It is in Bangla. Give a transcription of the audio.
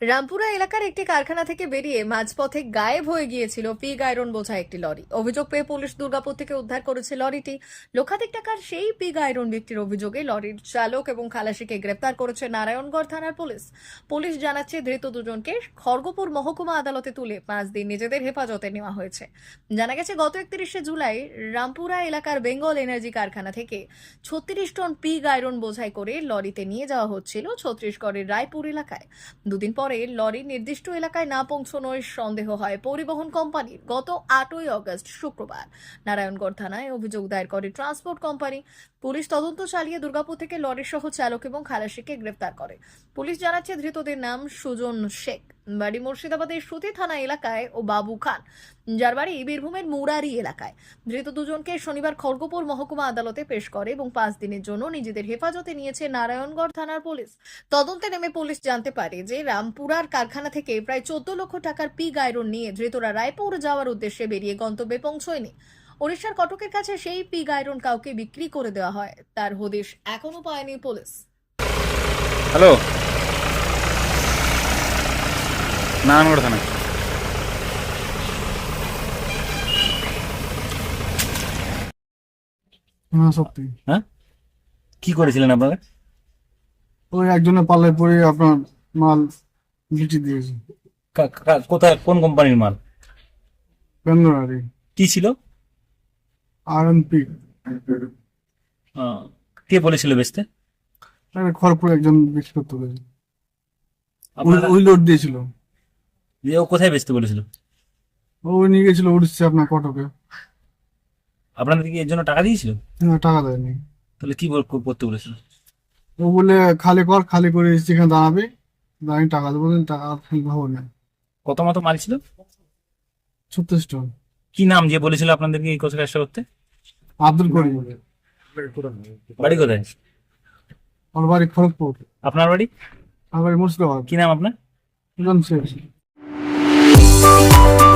রামপুরা এলাকার একটি কারখানা থেকে বেরিয়ে মাঝপথে গায়েব হয়ে গিয়েছিল পিগ আয়রন বোঝা একটি লরি। অভিযোগ পেয়ে পুলিশ দুর্গাপুর থেকে উদ্ধার করেছে লরিটি। লক্ষাধিক টাকার সেই পিগ আয়রন ব্যক্তির অভিযোগে লরির চালক এবং খালাসিকে গ্রেপ্তার করেছে নারায়ণগড় থানার পুলিশ। পুলিশ জানাচ্ছে, ধৃত দুজনকে খড়গপুর মহকুমা আদালতে তুলে পাঁচ দিন নিজেদের হেফাজতে নেওয়া হয়েছে। জানা গেছে, গত একত্রিশে জুলাই রামপুরা এলাকার বেঙ্গল এনার্জি কারখানা থেকে ছত্রিশ টন পিগ আয়রন বোঝাই করে লরিতে নিয়ে যাওয়া হচ্ছিল ছত্তিশগড়ের রায়পুর এলাকায়। দুদিন পরে লরি নির্দিষ্ট এলাকায় না পৌঁছনোর সন্দেহ হয় পরিবহন কোম্পানির। গত আটই অগস্ট, শুক্রবার নারায়ণগড় থানায় অভিযোগ দায়ের করে ট্রান্সপোর্ট কোম্পানি। পুলিশ তদন্ত চালিয়ে দুর্গাপুর থেকে লরির সহ চালক এবং খালাসিকে গ্রেপ্তার করে। পুলিশ জানাচ্ছে ধৃতদের নাম সুজন শেখ। বাড়ি মুর্শিদাবাদের সুতি থানা এলাকায় ও বাবু খান। যার বাড়ি বীরভূমের মুরারি এলাকায়। ধৃত দুজনকে শনিবার খড়গপুর মহকুমা আদালতে পেশ করে এবং পাঁচ দিনের জন্য নিজেদের হেফাজতে নিয়েছে নারায়ণগড় থানার পুলিশ। তদন্তে নেমে পুলিশ জানতে পারে যে রামপুরার কারখানা থেকে প্রায় চোদ্দ লক্ষ টাকার পি আয়রন নিয়ে ধৃতরা রায়পুর যাওয়ার উদ্দেশ্যে বেরিয়ে গন্তব্যে পৌঁছয়নি। ওড়িশার কটকের কাছে সেই পি আয়রন কাউকে বিক্রি করে দেওয়া হয়। তার হদিশ এখনও পায়নি পুলিশ। হ্যালো। নারায়ণগড় থানা সত্যি হ্যাঁ কি করেছিলেন আপনারা ওই একজনের পাল্লায় পড়ে আপনার মাল দিয়েছে কা- কা- কোথায় কোন কোম্পানির মাল পেন্দ্রারি কি ছিল আর এন পি আহ, কে বলেছিল বেচতে খড়পুরে একজন বিক্রি করতে পেরেছে আপনারা- ওই লোড দিয়েছিল দিয়ে ও কোথায় বেচতে বলেছিল? ও নিয়ে গেছিল উড়িষ্যা আপনার কটকে। আপনাদের কি এর জন্য টাকা দিয়েছিল? হ্যাঁ, টাকা দেয়নি। তাহলে কি করতে বলেছিল? ও বলে খালি কর খালি করে যেখানে দাঁড়াবে দাঁড়িয়ে টাকা দেবো টাকা ভাবো না কত মতো মাল ছিল? ছত্রিশ টন কি নাম যে বলেছিল আপনাদেরকে এই কথা কাজটা করতে? আব্দুল করিম বাড়ি কোথায়? ওর বাড়ি খড়গপুর। আপনার বাড়ি? আমার বাড়ি মুর্শিদাবাদ। কি নাম আপনার? সুজন শেখ। Thank you.